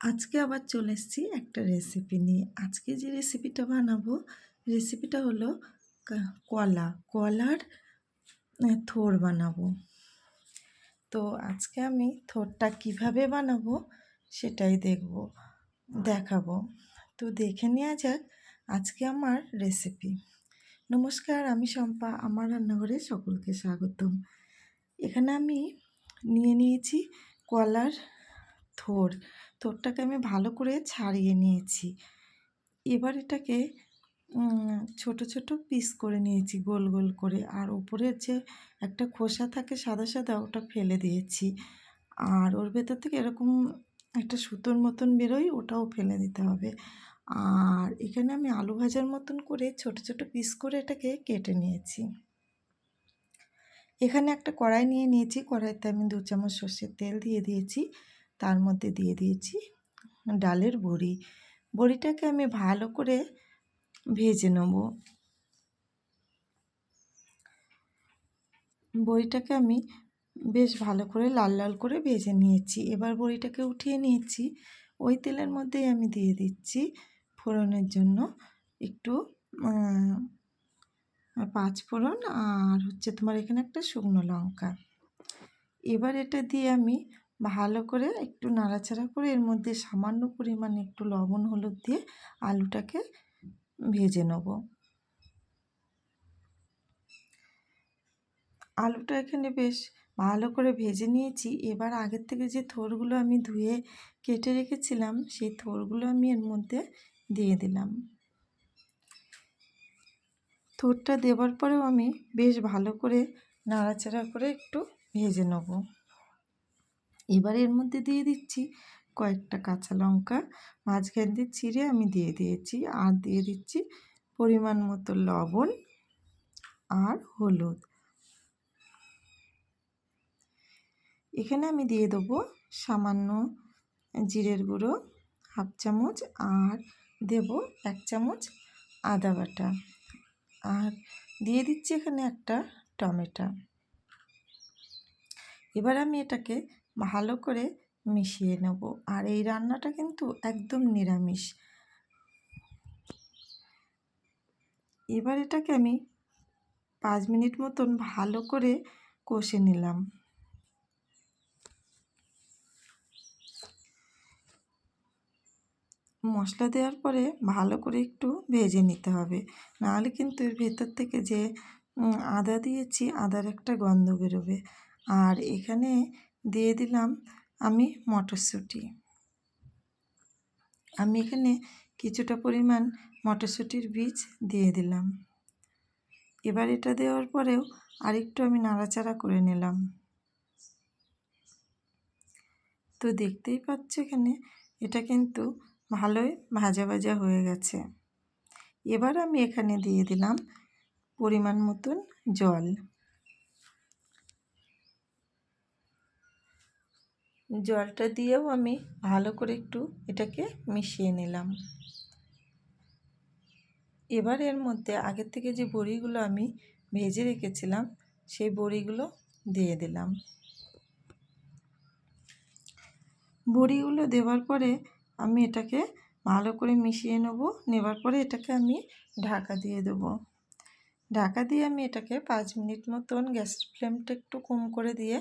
আজকে আবার চলে এসেছি একটা রেসিপি নিয়ে। আজকে যে রেসিপিটা বানাবো রেসিপিটা হলো কলা। কলার থোর বানাবো। তো আজকে আমি থোরটা কীভাবে বানাবো সেটাই দেখব, দেখাবো। তো দেখে নেওয়া যাক আজকে আমার রেসিপি নমস্কার, আমি শম্পা, আমার রান্নাঘরে সকলকে স্বাগতম। এখানে আমি নিয়ে নিয়েছি কলার থোর, থোরটাকে আমি ভালো করে ছাড়িয়ে নিয়েছি। এবার এটাকে ছোট ছোট পিস করে নিয়েছি গোল গোল করে। আর ওপরের যে একটা খোসা থাকে সাদা সাদা, ওটা ফেলে দিয়েছি। আর ওর ভেতর থেকে এরকম একটা সুতোর মতন বেরোয়, ওটাও ফেলে দিতে হবে। আর এখানে আমি আলু ভাজার মতন করে ছোট ছোট পিস করে এটাকে কেটে নিয়েছি। এখানে একটা কড়াই নিয়ে নিয়েছি। কড়াইতে আমি দু চামচ সর্ষের তেল দিয়ে দিয়েছি। তার মধ্যে দিয়ে দিয়েছি ডালের বড়ি। বড়িটাকে আমি ভালো করে ভেজে নেব। বড়িটাকে আমি বেশ ভালো করে লাল লাল করে ভেজে নিয়েছি। এবার বড়িটাকে উঠিয়ে নিয়েছি। ওই তেলের মধ্যেই আমি দিয়ে দিচ্ছি ফোড়নের জন্য একটু পাঁচ ফোড়ন আর হচ্ছে তোমার এখানে একটা শুকনো লঙ্কা। এবার এটা দিয়ে আমি ভালো করে একটু নাড়াচাড়া করে এর মধ্যে সামান্য পরিমাণে একটু লবণ, হলুদ দিয়ে আলুটাকে ভেজে নেব। আলুটা এখানে বেশ ভালো করে ভেজে নিয়েছি। এবার আগের থেকে যে থোরগুলো আমি ধুয়ে কেটে রেখেছিলাম, সেই থোরগুলো আমি এর মধ্যে দিয়ে দিলাম। থোরটা দেওয়ার পরেও আমি বেশ ভালো করে নাড়াচাড়া করে একটু ভেজে নেব। এবার এর মধ্যে দিয়ে দিচ্ছি কয়েকটা কাঁচা লঙ্কা, মাঝখান দিয়ে ছিঁড়ে আমি দিয়ে দিয়েছি আর দিয়ে দিচ্ছি পরিমাণ মতো লবণ আর হলুদ। এখানে আমি দিয়ে দেবো সামান্য জিরের গুঁড়ো, হাফ চামচ আর দেব এক চামচ আদা বাটা। আর দিয়ে দিচ্ছি এখানে একটা টমেটো। এবার আমি এটাকে ভালো করে মিশিয়ে নেব। আর এই রান্নাটা কিন্তু একদম নিরামিষ। এবার এটাকে আমি পাঁচ মিনিট মতন ভালো করে কষে নিলাম। মশলা দেওয়ার পরে ভালো করে একটু ভেজে নিতে হবে। নাহলে কিন্তু এর ভেতর থেকে যে আদা দিয়েছি, আদার একটা গন্ধ বেরোবে। আর এখানে দিয়ে দিলাম আমি মটরশুঁটি। আমি এখানে কিছুটা পরিমাণ মটরশুঁটির বীজ দিয়ে দিলাম। এবার এটা দেওয়ার পরেও আরেকটু আমি নাড়াচাড়া করে নিলাম। তো দেখতেই পাচ্ছ এখানে এটা কিন্তু ভালোই ভাজা ভাজা হয়ে গেছে। এবার আমি এখানে দিয়ে দিলাম পরিমাণ মতন জল। জলটা দিয়েও আমি ভালো করে একটু এটাকে মিশিয়ে নিলাম। এবার এর মধ্যে আগের থেকে যে বড়িগুলো আমি ভেজে রেখেছিলাম, সেই বড়িগুলো দিয়ে দিলাম। বড়িগুলো দেওয়ার পরে আমি এটাকে ভালো করে মিশিয়ে নেব। নেবার পরে এটাকে আমি ঢাকা দিয়ে দেবো। ঢাকা দিয়ে আমি এটাকে পাঁচ মিনিট মতন গ্যাসের ফ্লেমটা একটু কম করে দিয়ে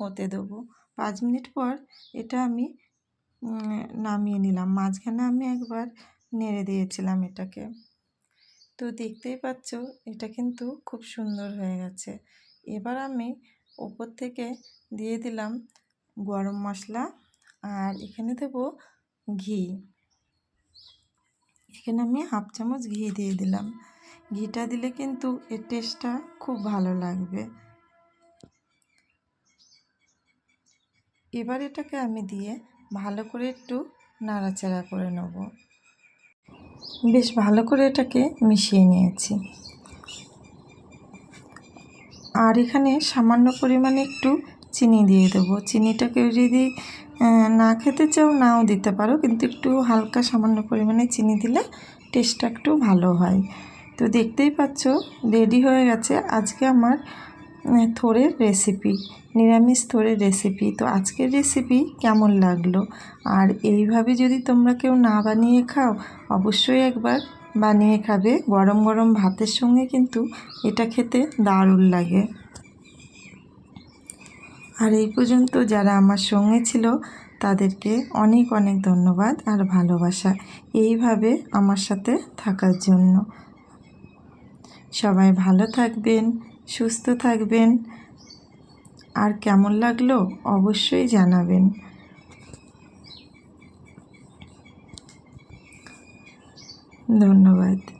হতে দেবো। পাঁচ মিনিট পর এটা আমি নামিয়ে নিলাম। মাঝখানে আমি একবার নেড়ে দিয়েছিলাম এটাকে। তো দেখতেই পাচ্ছ, এটা কিন্তু খুব সুন্দর হয়ে গেছে। এবার আমি ওপর থেকে দিয়ে দিলাম গরম মশলা আর এখানে দেবো ঘি। এখানে আমি হাফ চামচ ঘি দিয়ে দিলাম। ঘিটা দিলে কিন্তু এর টেস্টটা খুব ভালো লাগবে। এবার এটাকে আমি দিয়ে ভালো করে একটু নাড়াচাড়া করে নেব। বেশ ভালো করে এটাকে মিশিয়ে নিয়েছি। আর এখানে সামান্য পরিমাণে একটু চিনি দিয়ে দেবো। চিনিটাকে যদি না খেতে চাও নাও দিতে পারো, কিন্তু একটু হালকা সামান্য পরিমাণে চিনি দিলে টেস্টটা একটু ভালো হয়। তো দেখতেই পাচ্ছ রেডি হয়ে গেছে। আজকে আমার থোড়ের রেসিপি নিরামিষ থোড়ের রেসিপি তো আজকের রেসিপি কেমন লাগল? আর এইভাবে যদি তোমরা কেউ না বানিয়ে খাও, অবশ্যই একবার বানিয়ে খাবে। গরম গরম ভাতের সঙ্গে কিন্তু এটা খেতে দারুণ লাগে। আর এই পর্যন্ত যারা আমার সঙ্গে ছিল, তাদেরকে অনেক অনেক ধন্যবাদ আর ভালোবাসা। এইভাবে আমার সাথে থাকার জন্য। সবাই ভালো থাকবেন। সুস্থ থাকবেন। আর কেমন লাগল অবশ্যই জানাবেন। ধন্যবাদ।